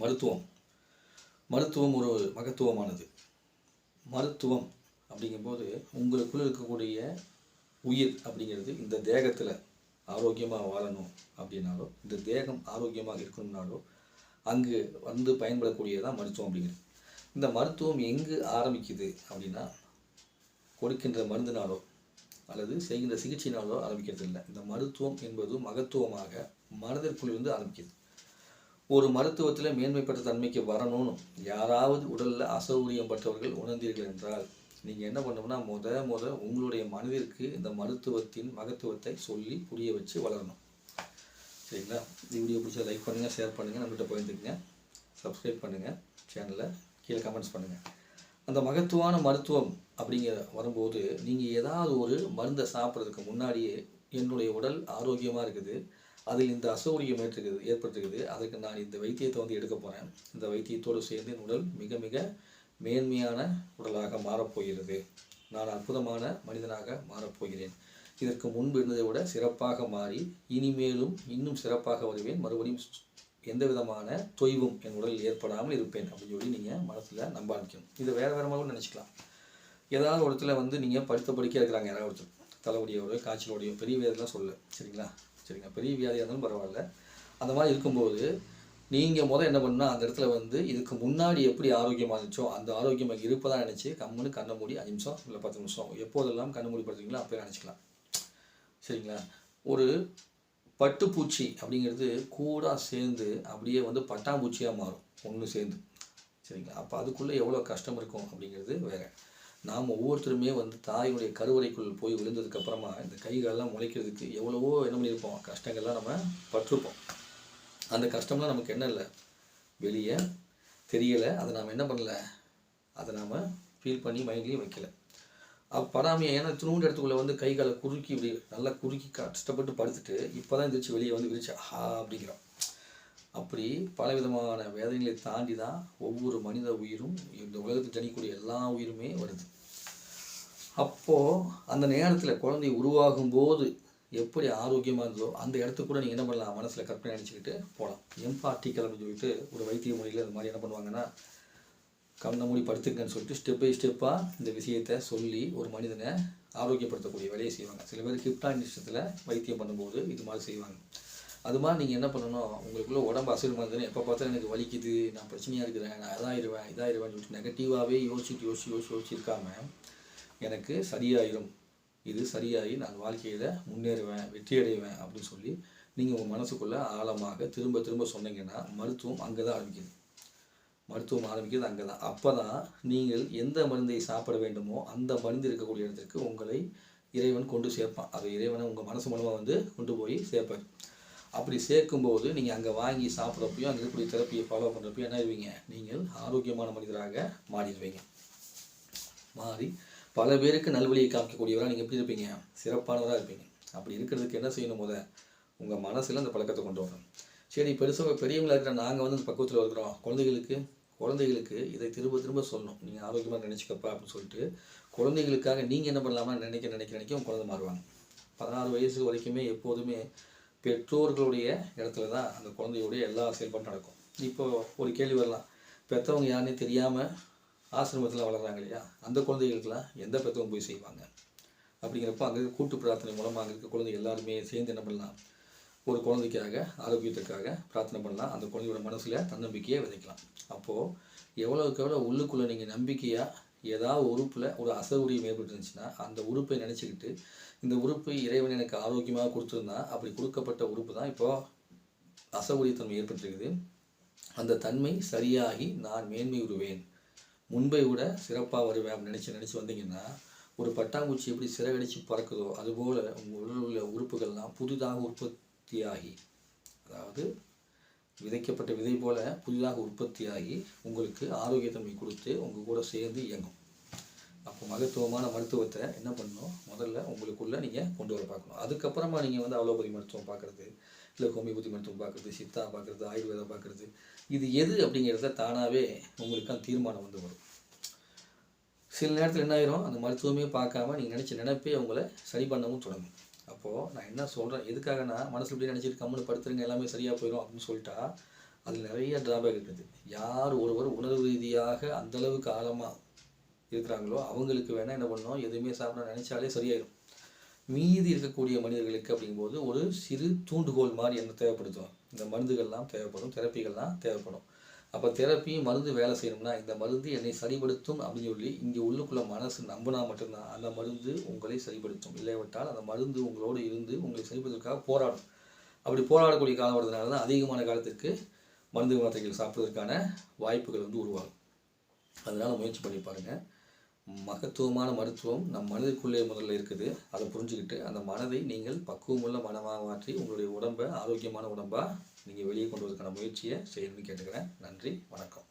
மருத்துவம். மருத்துவம் ஒரு மகத்துவமானது. மருத்துவம் அப்படிங்கும்போது உங்களுக்குள்ள இருக்கக்கூடிய உயிர் அப்படிங்கிறது இந்த தேகத்தில் ஆரோக்கியமாக வாழணும் அப்படின்னாலோ இந்த தேகம் ஆரோக்கியமாக இருக்கணும்னாலோ அங்கு வந்து பயன்படக்கூடியதான் மருத்துவம் அப்படிங்கிறது. இந்த மருத்துவம் எங்கு ஆரம்பிக்குது அப்படின்னா கொடுக்கின்ற மருந்தினாலோ அல்லது செய்கின்ற சிகிச்சையினாலோ ஆரம்பிக்கிறது இல்லை இந்த மருத்துவம் என்பது மகத்துவமாக மனதிற்குள்ளிருந்து ஆரம்பிக்குது. ஒரு மருத்துவத்தில் மேன்மைப்பட்ட தன்மைக்கு வரணும்னு யாராவது உடலில் அசௌகரியம் பட்டவர்கள் உணர்ந்தீர்கள் என்றால் நீங்கள் என்ன பண்ணணும்னா முத முத உங்களுடைய மனதிற்கு இந்த மருத்துவத்தின் மகத்துவத்தை சொல்லி புரிய வச்சு வளரணும். சரிங்களா? இந்த வீடியோ பிடிச்சா லைக் பண்ணுங்கள் ஷேர் பண்ணுங்கள் நம்மகிட்ட பகிர்ந்துக்குங்க. சப்ஸ்கிரைப் பண்ணுங்கள் சேனலை கீழே கமெண்ட்ஸ் பண்ணுங்கள் அந்த மகத்துவான மருத்துவம் அப்படிங்கிற வரும்போது நீங்கள் ஏதாவது ஒரு மருந்தை சாப்பிட்றதுக்கு முன்னாடியே என்னுடைய உடல் ஆரோக்கியமாக இருக்குது அதில் இந்த அசௌகரியம் ஏற்றுக்குது ஏற்பட்டிருக்குது அதுக்கு நான் இந்த வைத்தியத்தை வந்து எடுக்க போகிறேன் இந்த வைத்தியத்தோடு சேர்ந்து என் உடல் மிக மிக மேன்மையான உடலாக மாறப்போகிறது. நான் அற்புதமான மனிதனாக மாறப்போகிறேன். இதற்கு முன்பு இருந்ததை விட சிறப்பாக மாறி இனிமேலும் இன்னும் சிறப்பாக வருவேன். மறுபடியும் எந்த விதமான தொய்வும் என் உடலில் ஏற்படாமல் இருப்பேன் அப்படின்னு சொல்லி நீங்கள் மனசில் நம்ப ஆரம்பிக்கணும். இது வேறு வேறு மாதிரி நினச்சிக்கலாம். ஏதாவது ஒரு இடத்துல வந்து நீங்கள் படித்த படிக்க இருக்கிறாங்க. யாராவது ஒருத்தர். தலைவலியோட காய்ச்சலோடையோ பெரிய வேதெல்லாம் சொல்ல சரிங்களா? சரிங்க பெரிய வியாதியாக இருந்தாலும் பரவாயில்ல. அந்த மாதிரி இருக்கும்போது நீங்கள் முதல் என்ன பண்ணால் அந்த இடத்துல வந்து இதுக்கு முன்னாடி எப்படி ஆரோக்கியமாக இருந்துச்சோ அந்த ஆரோக்கியமாக இருப்பதாக நினச்சி கம்முன்னு கண்ணை மூடி அஞ்சு நிமிஷம் இல்லை பத்து நிமிஷம் எப்போதெல்லாம் கண்ணை மூடி படுத்துங்களோ அப்போ நினச்சிக்கலாம். சரிங்களா? ஒரு பட்டுப்பூச்சி அப்படிங்கிறது கூட சேர்ந்து அப்படியே வந்து பட்டாம்பூச்சியாக மாறும் ஒன்று சேர்ந்து. சரிங்களா? அப்போ அதுக்குள்ளே எவ்வளோ கஷ்டம் இருக்கும் அப்படிங்கிறது வேறு. நாம் ஒவ்வொருத்தருமே வந்து தாயினுடைய கருவறைக்குள் போய் விழுந்ததுக்கப்புறமா இந்த கைகளெல்லாம் முளைக்கிறதுக்கு எவ்வளவோ என்ன பண்ணியிருப்போம்? கஷ்டங்கள்லாம் நம்ம பட்டிருப்போம். அந்த கஷ்டம்லாம் நமக்கு என்ன இல்லை? வெளியே தெரியலை. அதை நாம் என்ன பண்ணல? அதை நாம் ஃபீல் பண்ணி மைண்ட்லேயும் வைக்கல. அப்போ படாமையை ஏன்னா திரும்ப இடத்துக்குள்ளே வந்து கை காலை குறுக்கி இப்படி நல்லா குறுக்கி கஷ்டப்பட்டு படுத்துட்டு இப்போ தான் எந்திரிச்சு வெளியே வந்து விரிச்சு ஆஹா! அப்படிங்கிறோம். அப்படி பலவிதமான வேதனைகளை தாண்டி தான் ஒவ்வொரு மனித உயிரும் இந்த உலகத்தில் ஜனிக்கூடிய எல்லா உயிருமே வருது. அப்போது அந்த நேரத்தில் குழந்தை உருவாகும் போது எப்படி ஆரோக்கியமாக இருந்ததோ அந்த இடத்துக்கு கூட நீங்கள் என்ன பண்ணலாம்? மனசில் கற்பனை அடிச்சுக்கிட்டு போகலாம் எம்பார்ட்டிக்கல் அப்படின்னு சொல்லிட்டு ஒரு வைத்திய முறையில் அது மாதிரி என்ன பண்ணுவாங்கன்னா கண்ணை மூடி படுத்துக்கன்னு சொல்லிட்டு ஸ்டெப் பை ஸ்டெப்பாக இந்த விஷயத்தை சொல்லி ஒரு மனிதனை ஆரோக்கியப்படுத்தக்கூடிய வேலையை செய்வாங்க. சில பேர் கிப்டான் நிஷத்தில் வைத்தியம் பண்ணும்போது இது மாதிரி செய்வாங்க. அது மாதிரி நீங்கள் என்ன பண்ணணும்? உங்களுக்குள்ள உடம்பு அசைவமாக மாதிரி எப்போ பார்த்தாலும் எனக்கு வலிக்குது நான் பிரச்சனையாக இருக்கிறேன் நான் இதாகிடுவேன் இதாகிடுவேன்னு சொல்லிட்டு நெகட்டிவாகவே யோசிச்சுட்டு யோசிச்சு யோசிச்சு யோசிச்சிருக்காம எனக்கு சரியாயிரும். இது சரியாகி நான் வாழ்க்கையில் முன்னேறுவேன் வெற்றி அடைவேன் அப்படின்னு சொல்லி நீங்கள் உங்கள் மனசுக்குள்ளே ஆழமாக திரும்ப திரும்ப சொன்னீங்கன்னா மருத்துவம் அங்கே தான் ஆரம்பிக்குது. மருத்துவம் ஆரம்பிக்கிறது அங்கே தான் அப்போ தான் நீங்கள் எந்த மருந்தை சாப்பிட வேண்டுமோ அந்த மருந்து இருக்கக்கூடிய இடத்துக்கு உங்களை இறைவன் கொண்டு சேர்ப்பான். அதை இறைவனை உங்கள் மனசு மூலமாக வந்து கொண்டு போய் சேர்ப்பார். அப்படி சேர்க்கும்போது நீங்கள் அங்கே வாங்கி சாப்பிட்றப்பையும் அங்கே இருக்கக்கூடிய தெரப்பியை ஃபாலோ பண்ணுறப்பையும் என்ன ஆயிடுவீங்க? நீங்கள் ஆரோக்கியமான மனிதராக மாறிடுவீங்க. மாறி பல பேருக்கு நல்வழியை காமிக்கக்கூடியவராக நீங்கள் எப்படி இருப்பீங்க? சிறப்பானவராக இருப்பீங்க. அப்படி இருக்கிறதுக்கு என்ன செய்யணும் முத? உங்கள் மனசில் அந்த பழக்கத்தை கொண்டு வரணும். சரி பெருசாக பெரியவங்களா இருக்கிற நாங்கள் வந்து அந்த பக்குவத்தில் இருக்கிறோம். குழந்தைகளுக்கு குழந்தைகளுக்கு இதை திரும்ப திரும்ப சொல்லணும். நீங்கள் ஆரோக்கியமாக நினச்சிக்கப்பா அப்படின்னு சொல்லிட்டு குழந்தைகளுக்காக நீங்கள் என்ன பண்ணலாமா நினைக்க நினைக்க நினைக்க உங்கள் குழந்தை மாறுவாங்க. பதினாறு வயசு வரைக்குமே எப்போதுமே பெற்றோர்களுடைய இடத்துல தான் அந்த குழந்தையுடைய எல்லா செயல்பாடும் நடக்கும். இப்போ ஒரு கேள்வி வரலாம். பெற்றவங்க யாருன்னு தெரியாமல் ஆசிரமத்தில் வளர்கிறாங்க இல்லையா? அந்த குழந்தைகளுக்கெல்லாம் எந்த பெற்றவங்க போய் செய்வாங்க? அப்படிங்கிறப்ப அங்கே கூட்டு பிரார்த்தனை மூலமாக அங்கே இருக்க குழந்தை எல்லாருமே சேர்ந்து என்ன பண்ணலாம்? ஒரு குழந்தைக்காக ஆரோக்கியத்துக்காக பிரார்த்தனை பண்ணலாம். அந்த குழந்தையோட மனசில் தன்னம்பிக்கையை விதைக்கலாம். அப்போது எவ்வளோக்கு எவ்வளோ உள்ளுக்குள்ளே நீங்கள் நம்பிக்கையாக ஏதாவது உறுப்பில் ஒரு அசௌகரியம் ஏற்பட்டுருந்துச்சுன்னா அந்த உறுப்பை நினச்சிக்கிட்டு இந்த உறுப்பு இறைவன் எனக்கு ஆரோக்கியமாக கொடுத்துருந்தா அப்படி கொடுக்கப்பட்ட உறுப்பு தான் இப்போது அசௌகரியத்தன்மை ஏற்பட்டிருக்குது. அந்த தன்மை சரியாகி நான் மேன்மை உருவேன். முன்பை விட சிறப்பாக வருவேன் அப்படின்னு நினச்சி நினச்சி வந்தீங்கன்னா ஒரு பட்டாம்பூச்சி எப்படி சிறகடிச்சு பறக்குதோ அதுபோல் உங்கள் உடலில் உள்ள உறுப்புகள்லாம் புதிதாக உற்பத்தியாகி அதாவது விதைக்கப்பட்ட விதை போல புதிதாக உற்பத்தியாகி உங்களுக்கு ஆரோக்கியத்தன்மை கொடுத்து உங்கள் கூட சேர்ந்து இயங்கும். அப்போ மகத்துவமான மருத்துவத்தை என்ன பண்ணணும்? முதல்ல உங்களுக்குள்ளே நீங்கள் கொண்டு வர பார்க்கணும். அதுக்கப்புறமா நீங்கள் வந்து அலோபதி மருத்துவம் பார்க்குறது இல்லை ஹோமியோபதி மருத்துவம் பார்க்குறது சித்தா பார்க்குறது ஆயுர்வேதம் பார்க்குறது இது எது அப்படிங்கிறத தானாகவே உங்களுக்கு அந்த தீர்மானம் வந்து வரும். சில நேரத்தில் என்ன ஆயிரும்? அந்த மருத்துவமே பார்க்காம நீங்கள் நினச்ச நினைப்பே உங்களை சரி பண்ணவும் தொடங்கும். அப்போது நான் என்ன சொல்கிறேன் எதுக்காகனா மனசில் இப்படி நினச்சிட்டு கம்முன்னு படுத்துருங்க எல்லாமே சரியாக போயிடும் அப்படின்னு சொல்லிட்டா அதில் நிறைய ட்ராபேக் இருக்குது. யார் ஒருவர் உணர்வு ரீதியாக அந்தளவுக்கு ஆழமாக இருக்கிறாங்களோ அவங்களுக்கு வேணால் என்ன பண்ணோம் எதுவுமே சாப்பிட நினச்சாலே சரியாயிடும் மீதி இருக்கக்கூடிய மனிதர்களுக்கு அப்படிங்கும்போது ஒரு சிறு தூண்டுகோல் மாதிரி என்ன தேவைப்படுத்தும்? இந்த மருந்துகள்லாம் தேவைப்படும் தெரப்பிகள்லாம் தேவைப்படும். அப்போ தெரப்பியும் மருந்து வேலை செய்யணும்னா இந்த மருந்து என்னை சரிப்படுத்தும் அப்படின்னு சொல்லி இங்கே உள்ளுக்குள்ள மனசு நம்பினா மட்டும்தான். அந்த மருந்து உங்களை சரிப்படுத்தும். இல்லைவிட்டால் அந்த மருந்து உங்களோடு இருந்து உங்களை சரிபடுவதற்காக போராடும். அப்படி போராடக்கூடிய காலம் வரதுனால தான் அதிகமான காலத்திற்கு மருந்து மாத்திரைகள் சாப்பிட்றதுக்கான வாய்ப்புகள் வந்து உருவாகும். அதனால் முயற்சி பண்ணி பாருங்கள் மகத்துவமான மருத்துவம் நம் மனதிற்குள்ளே முதல்ல இருக்குது. அதை புரிஞ்சுக்கிட்டு அந்த மனதை நீங்கள் பக்குவமுள்ள மனமாக மாற்றி உங்களுடைய உடம்பை ஆரோக்கியமான உடம்பாக நீங்கள் வெளியே கொண்டு வரதுக்கான முயற்சியை செய்யணும்னு கேட்டுக்கிறேன். நன்றி வணக்கம்.